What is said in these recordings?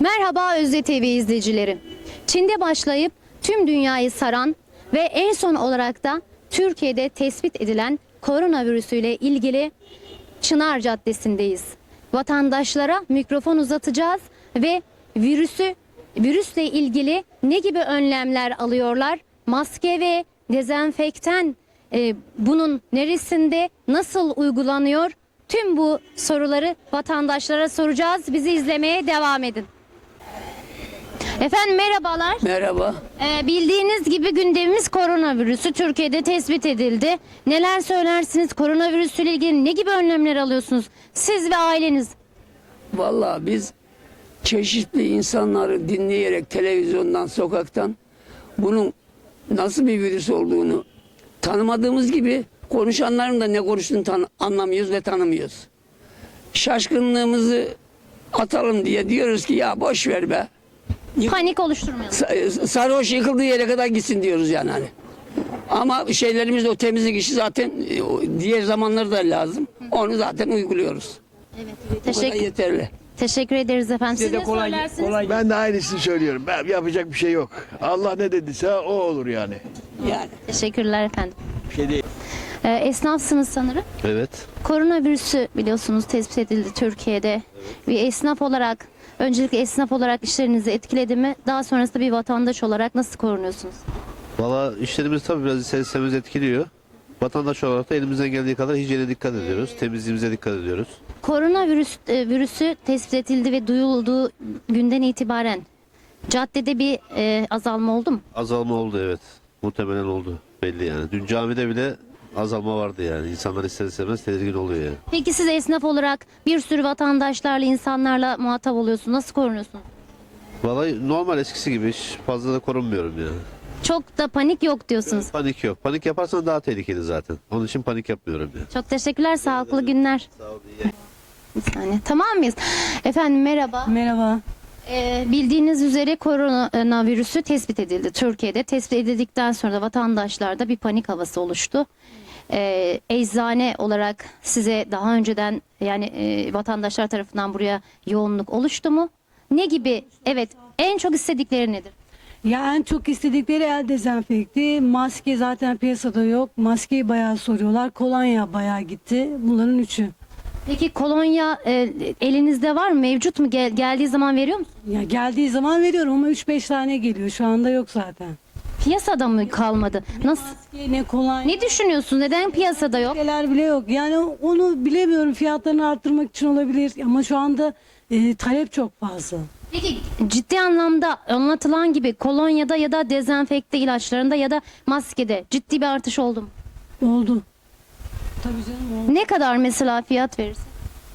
Merhaba Özde TV izleyicileri. Çin'de başlayıp tüm dünyayı saran ve en son olarak da Türkiye'de tespit edilen koronavirüsüyle ilgili Çınar Caddesi'ndeyiz. Vatandaşlara mikrofon uzatacağız ve virüsü virüsle ilgili ne gibi önlemler alıyorlar? Maske ve dezenfektan e, bunun neresinde nasıl uygulanıyor? Tüm bu soruları vatandaşlara soracağız. Bizi izlemeye devam edin. Efendim merhabalar. Merhaba. Ee, bildiğiniz gibi gündemimiz koronavirüsü Türkiye'de tespit edildi. Neler söylersiniz? Koronavirüsüyle ilgili ne gibi önlemler alıyorsunuz? Siz ve aileniz. Vallahi biz çeşitli insanları dinleyerek televizyondan, sokaktan bunun nasıl bir virüs olduğunu tanımadığımız gibi konuşanların da ne konuştuğunu anlamıyoruz ve tanımıyoruz. Şaşkınlığımızı atalım diye diyoruz ki ya boş ver be. Panik oluşturmayalım. Sa- Sarhoş yıkıldığı yere kadar gitsin diyoruz yani hani. Ama şeylerimiz o temizlik işi zaten e, o diğer zamanlarda da lazım. Onu zaten uyguluyoruz. Bu da Teşekkür, yeterli. teşekkür ederiz efendim. Siz Size de ne kolay, söylersiniz? kolay Ben de aynısını söylüyorum. Ben yapacak bir şey yok. Allah ne dediyse o olur yani. yani. Teşekkürler efendim. Bir şey değil. Ee, esnafsınız sanırım. Evet. Koronavirüsü biliyorsunuz tespit edildi Türkiye'de. Bir esnaf olarak, öncelikle esnaf olarak işlerinizi etkiledi mi? Daha sonrasında bir vatandaş olarak nasıl korunuyorsunuz? Valla işlerimiz tabii biraz ister istemez etkiliyor. Vatandaş olarak da elimizden geldiği kadar hijyene dikkat ediyoruz. Temizliğimize dikkat ediyoruz. Koronavirüs e, virüsü tespit edildi ve duyulduğu günden itibaren caddede bir e, azalma oldu mu? Azalma oldu evet. Muhtemelen oldu. Belli yani. Dün camide bile azalma vardı yani. İnsanlar ister istemez tedirgin oluyor yani. Peki siz esnaf olarak bir sürü vatandaşlarla, insanlarla muhatap oluyorsunuz. Nasıl korunuyorsunuz? Vallahi normal eskisi gibi hiç fazla da korunmuyorum yani. Çok da panik yok diyorsunuz. Panik yok. Panik yaparsan daha tehlikeli zaten. Onun için panik yapmıyorum yani. Çok teşekkürler. Sağlıklı günler. Bir saniye. Tamam mıyız? Efendim merhaba. Merhaba. Ee, bildiğiniz üzere koronavirüsü tespit edildi Türkiye'de. Tespit edildikten sonra da vatandaşlarda bir panik havası oluştu. Ee, eczane olarak size daha önceden yani e, vatandaşlar tarafından buraya yoğunluk oluştu mu? Ne gibi? Evet. En çok istedikleri nedir? Ya en çok istedikleri el dezenfekti. Maske zaten piyasada yok. Maskeyi bayağı soruyorlar. Kolonya bayağı gitti. Bunların üçü. Peki kolonya e, elinizde var mı? Mevcut mu? Gel- geldiği zaman veriyor musunuz? Ya geldiği zaman veriyorum ama 3-5 tane geliyor. Şu anda yok zaten. Piyasada mı kalmadı? Nasıl? Maske ne kolonya. Ne düşünüyorsun? Neden piyasada yok? Maskeler bile yok. Yani onu bilemiyorum. Fiyatlarını arttırmak için olabilir. Ama şu anda e, talep çok fazla. Peki ciddi anlamda anlatılan gibi kolonyada ya da dezenfekte ilaçlarında ya da maskede ciddi bir artış oldu mu? Oldu. Tabii canım oldu. Ne kadar mesela fiyat verirsin?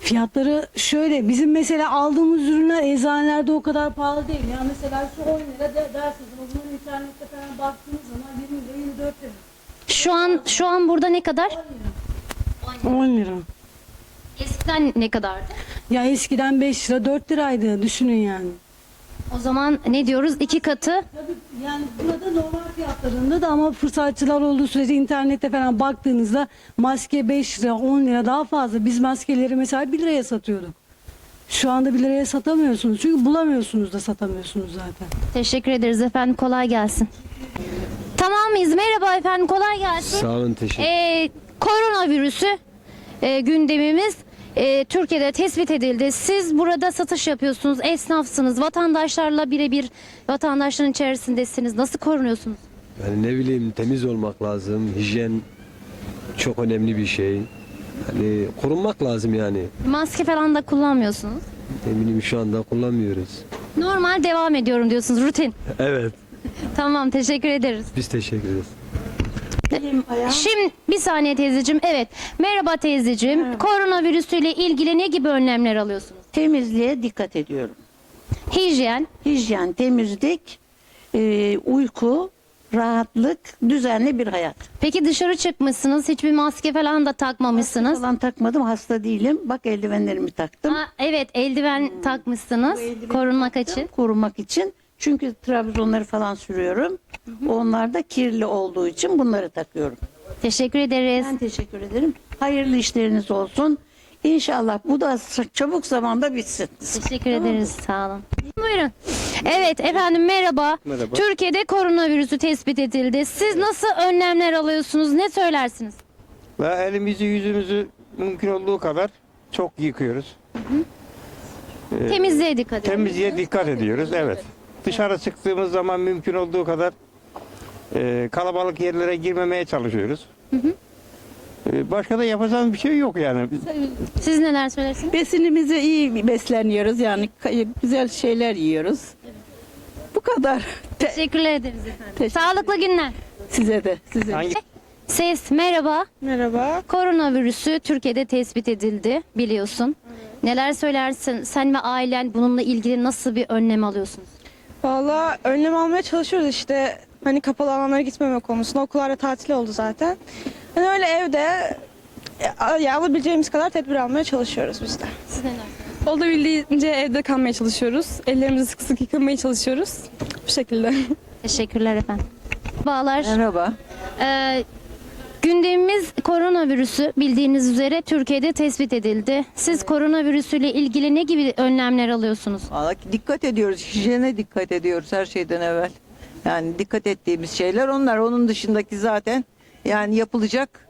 Fiyatları şöyle bizim mesela aldığımız ürünler eczanelerde o kadar pahalı değil. Yani mesela şu 10 lira de, dersiniz ama bunun internette falan baktığınız zaman 20 lira 24 lira. Şu an şu an burada ne kadar? 10 lira. Eskiden ne kadardı? Ya eskiden 5 lira 4 liraydı düşünün yani. O zaman ne diyoruz? İki katı. Tabii yani burada normal fiyatlarında da ama fırsatçılar olduğu sürece internette falan baktığınızda maske 5 lira 10 lira daha fazla. Biz maskeleri mesela 1 liraya satıyorduk. Şu anda 1 liraya satamıyorsunuz. Çünkü bulamıyorsunuz da satamıyorsunuz zaten. Teşekkür ederiz efendim. Kolay gelsin. Tamam mıyız? Merhaba efendim. Kolay gelsin. Sağ olun teşekkür Ee, koronavirüsü e, gündemimiz e, Türkiye'de tespit edildi. Siz burada satış yapıyorsunuz, esnafsınız, vatandaşlarla birebir vatandaşların içerisindesiniz. Nasıl korunuyorsunuz? Yani ne bileyim temiz olmak lazım. Hijyen çok önemli bir şey. Hani korunmak lazım yani. Maske falan da kullanmıyorsunuz. Eminim şu anda kullanmıyoruz. Normal devam ediyorum diyorsunuz, rutin. Evet. Tamam, teşekkür ederiz. Biz teşekkür ederiz. Şimdi bir saniye teyzeciğim. Evet. Merhaba teyzeciğim. Koronavirüsüyle ilgili ne gibi önlemler alıyorsunuz? Temizliğe dikkat ediyorum. Hijyen, Hijyen, temizlik, e, uyku, rahatlık, düzenli bir hayat. Peki dışarı çıkmışsınız, hiçbir maske falan da takmamışsınız. Falan takmadım, hasta değilim. Bak eldivenlerimi taktım. Ha, evet, eldiven takmışsınız eldiveni korunmak için. Korumak için. Çünkü trabzonları falan sürüyorum. Onlar da kirli olduğu için bunları takıyorum. Teşekkür ederiz. Ben teşekkür ederim. Hayırlı işleriniz olsun. İnşallah bu da çabuk zamanda bitsin. Teşekkür ederiz. Sağ olun. Buyurun. Evet efendim merhaba. Merhaba. Türkiye'de koronavirüsü tespit edildi. Siz nasıl önlemler alıyorsunuz? Ne söylersiniz? Ve elimizi yüzümüzü mümkün olduğu kadar çok yıkıyoruz. Temizliğe dikkat edin. Temizliğe dikkat ediyoruz. Evet. Dışarı çıktığımız zaman mümkün olduğu kadar e, kalabalık yerlere girmemeye çalışıyoruz. E, başka da yapacağımız bir şey yok yani. Siz neler söylersiniz? Besinimizi iyi besleniyoruz yani güzel şeyler yiyoruz. Bu kadar. Te- Teşekkürler ederiz efendim. Teşekkür Sağlıklı günler. size de. Size de. Hangi Ses merhaba. Merhaba. Koronavirüsü Türkiye'de tespit edildi biliyorsun. Neler söylersin? Sen ve ailen bununla ilgili nasıl bir önlem alıyorsunuz? Valla önlem almaya çalışıyoruz işte. Hani kapalı alanlara gitmeme konusunda. Okullar da tatil oldu zaten. Hani öyle evde e, ya alabileceğimiz kadar tedbir almaya çalışıyoruz biz de. Siz neler? Olabildiğince evde kalmaya çalışıyoruz. Ellerimizi sık sık yıkamaya çalışıyoruz. Bu şekilde. Teşekkürler efendim. Bağlar. Merhaba. Ee, gündemimiz koronavirüsü bildiğiniz üzere Türkiye'de tespit edildi. Siz koronavirüsüyle ilgili ne gibi önlemler alıyorsunuz? Dikkat ediyoruz. Hijyene dikkat ediyoruz her şeyden evvel. Yani dikkat ettiğimiz şeyler onlar. Onun dışındaki zaten yani yapılacak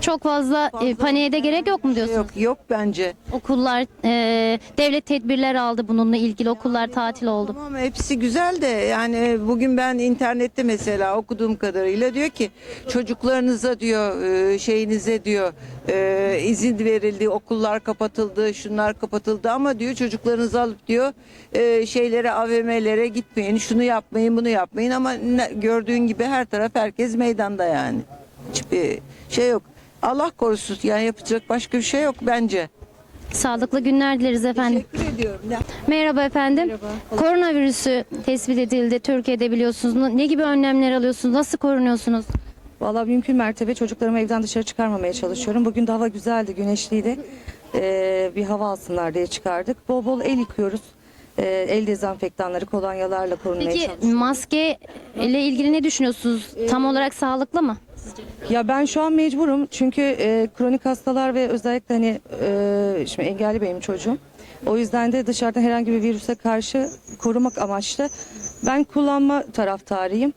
Çok fazla, e, paniğe de gerek yok mu şey diyorsunuz? yok. Yok bence. Okullar, e, devlet tedbirler aldı bununla ilgili. Okullar tatil oldu. Tamam hepsi güzel de yani bugün ben internette mesela okuduğum kadarıyla diyor ki çocuklarınıza diyor e, şeyinize diyor e, izin verildi okullar kapatıldı şunlar kapatıldı ama diyor çocuklarınızı alıp diyor e, şeylere AVM'lere gitmeyin şunu yapmayın bunu yapmayın ama ne- gördüğün gibi her taraf herkes meydanda yani hiçbir şey yok Allah korusun yani yapacak başka bir şey yok bence. Sağlıklı günler dileriz efendim. Teşekkür ediyorum. Merhaba efendim. Koronavirüsü tespit edildi Türkiye'de biliyorsunuz. Ne gibi önlemler alıyorsunuz? Nasıl korunuyorsunuz? Valla mümkün mertebe çocuklarımı evden dışarı çıkarmamaya çalışıyorum. Bugün de hava güzeldi, güneşliydi. Ee, bir hava alsınlar diye çıkardık. Bol bol el yıkıyoruz. Ee, el dezenfektanları, kolonyalarla korunmaya Peki çalışıyoruz. maske ile ilgili ne düşünüyorsunuz? Tam olarak sağlıklı mı? Ya ben şu an mecburum çünkü e, kronik hastalar ve özellikle hani e, şimdi engelli benim çocuğum. O yüzden de dışarıdan herhangi bir virüse karşı korumak amaçlı ben kullanma taraftarıyım.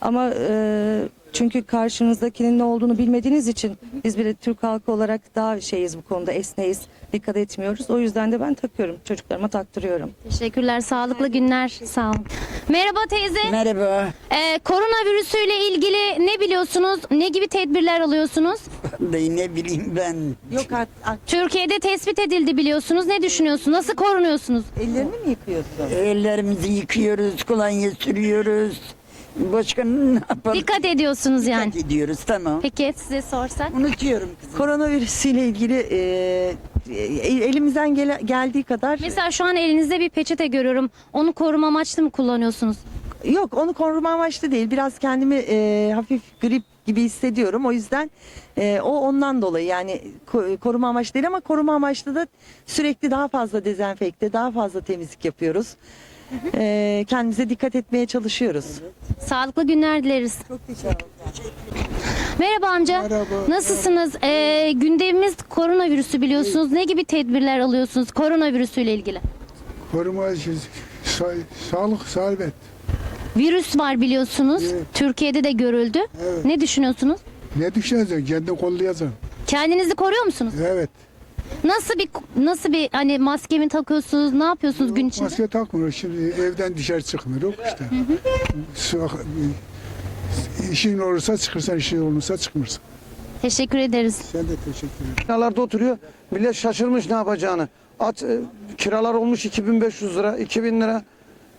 Ama e, çünkü karşınızdakinin ne olduğunu bilmediğiniz için biz bir de Türk halkı olarak daha şeyiz bu konuda esneyiz, dikkat etmiyoruz. O yüzden de ben takıyorum, çocuklarıma taktırıyorum. Teşekkürler. Sağlıklı günler. Sağ olun. Merhaba teyze. Merhaba. Ee, koronavirüsüyle ilgili ne biliyorsunuz? Ne gibi tedbirler alıyorsunuz? Ne bileyim ben. Yok artık Türkiye'de tespit edildi biliyorsunuz. Ne düşünüyorsunuz? Nasıl korunuyorsunuz? ellerini mi yıkıyorsun? Ellerimizi yıkıyoruz, kolonya sürüyoruz. Başka ne yapalım? Dikkat ediyorsunuz yani. Dikkat ediyoruz tamam. Peki size sorsak? Unutuyorum kızım. Koronavirüsüyle ilgili e, e, elimizden gele- geldiği kadar Mesela şu an elinizde bir peçete görüyorum. Onu koruma amaçlı mı kullanıyorsunuz? yok onu koruma amaçlı değil. Biraz kendimi e, hafif grip gibi hissediyorum. O yüzden e, o ondan dolayı yani ko- koruma amaçlı değil ama koruma amaçlı da sürekli daha fazla dezenfekte, daha fazla temizlik yapıyoruz. E, kendimize dikkat etmeye çalışıyoruz. Sağlıklı günler dileriz. Merhaba amca. Nasılsınız? Ee, gündemimiz koronavirüsü biliyorsunuz. Ne gibi tedbirler alıyorsunuz koronavirüsüyle ilgili? Koruma sa- sağlık, salvet. Virüs var biliyorsunuz. Evet. Türkiye'de de görüldü. Evet. Ne düşünüyorsunuz? Ne düşüneceksin? Kendini kollayacaksın. Kendinizi koruyor musunuz? Evet. Nasıl bir nasıl bir hani maske mi takıyorsunuz? Ne yapıyorsunuz gün içinde? Maske takmıyoruz. Şimdi evden dışarı çıkmıyoruz işte. Su- İşin olursa çıkırsan, işin olursa çıkmıyorsun. Teşekkür ederiz. Sen de teşekkür ederim. Binalarda oturuyor. Millet şaşırmış ne yapacağını. At e, kiralar olmuş 2500 lira, 2000 lira.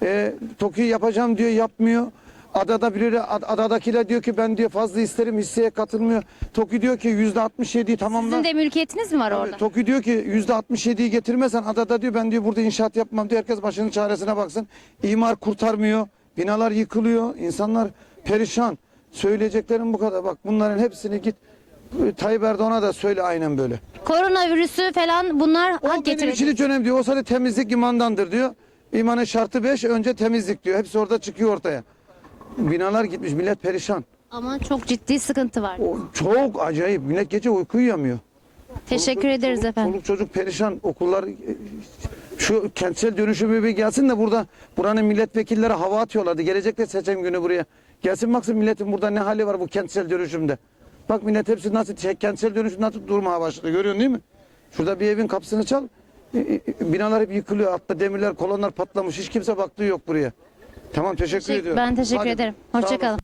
E, TOKİ yapacağım diyor, yapmıyor. Adada biri ad- adadakiler diyor ki ben diyor fazla isterim hisseye katılmıyor. TOKİ diyor ki yüzde 67'yi tamamla. Sizin de mülkiyetiniz mi var orada? TOKİ diyor ki yüzde 67'yi getirmezsen adada diyor ben diyor burada inşaat yapmam diyor. Herkes başının çaresine baksın. İmar kurtarmıyor. Binalar yıkılıyor. insanlar perişan. Söyleyeceklerim bu kadar. Bak bunların hepsini git Tayyip Erdoğan'a da söyle aynen böyle. Koronavirüsü falan bunlar O hak benim için hiç önemli değil. O sadece temizlik imandandır diyor. İmanın şartı 5 önce temizlik diyor. Hepsi orada çıkıyor ortaya. Binalar gitmiş millet perişan. Ama çok ciddi sıkıntı var. O çok acayip. Millet gece uyku uyuyamıyor. Teşekkür ederiz efendim. Çoluk çocuk perişan. Okullar e, Şu kentsel dönüşümü bir gelsin de burada buranın milletvekilleri hava atıyorlardı. Gelecekte seçim günü buraya. Gelsin baksın milletin burada ne hali var bu kentsel dönüşümde. Bak millet hepsi nasıl şey, kentsel dönüşüm nasıl durmaya başladı görüyorsun değil mi? Şurada bir evin kapısını çal. e, e, Binalar hep yıkılıyor. Altta demirler, kolonlar patlamış. Hiç kimse baktığı yok buraya. Tamam teşekkür Teşekkür- ediyorum. Ben teşekkür Hadi. ederim. Sağ olasın. Hoşçakalın.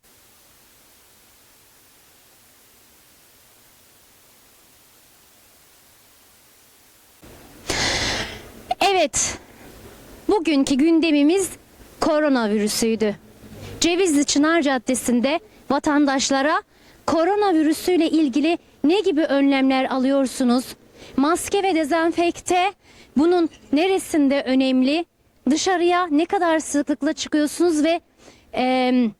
Evet. Bugünkü gündemimiz koronavirüsüydü. Cevizli Çınar Caddesi'nde vatandaşlara koronavirüsüyle ilgili ne gibi önlemler alıyorsunuz? Maske ve dezenfekte bunun neresinde önemli? Dışarıya ne kadar sıklıkla çıkıyorsunuz ve eee,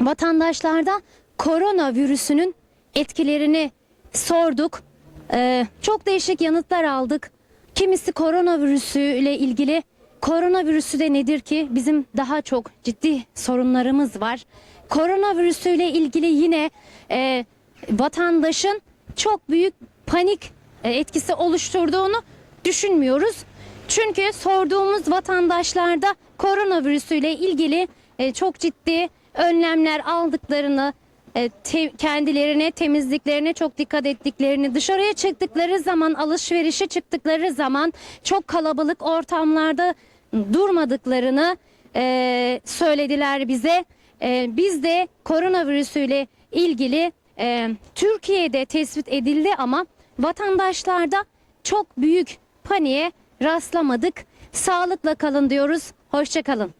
vatandaşlarda koronavirüsünün etkilerini sorduk. Eee, çok değişik yanıtlar aldık. Kimisi koronavirüsüyle ilgili koronavirüsü de nedir ki bizim daha çok ciddi sorunlarımız var. Koronavirüsüyle ilgili yine eee, vatandaşın çok büyük panik e, etkisi oluşturduğunu düşünmüyoruz. Çünkü sorduğumuz vatandaşlarda koronavirüsüyle ilgili e, çok ciddi önlemler aldıklarını, e, kendilerine, temizliklerine çok dikkat ettiklerini, dışarıya çıktıkları zaman, alışverişe çıktıkları zaman çok kalabalık ortamlarda durmadıklarını e, söylediler bize. E, biz de koronavirüsüyle ilgili Türkiye'de tespit edildi ama vatandaşlarda çok büyük paniğe rastlamadık. Sağlıkla kalın diyoruz. Hoşçakalın.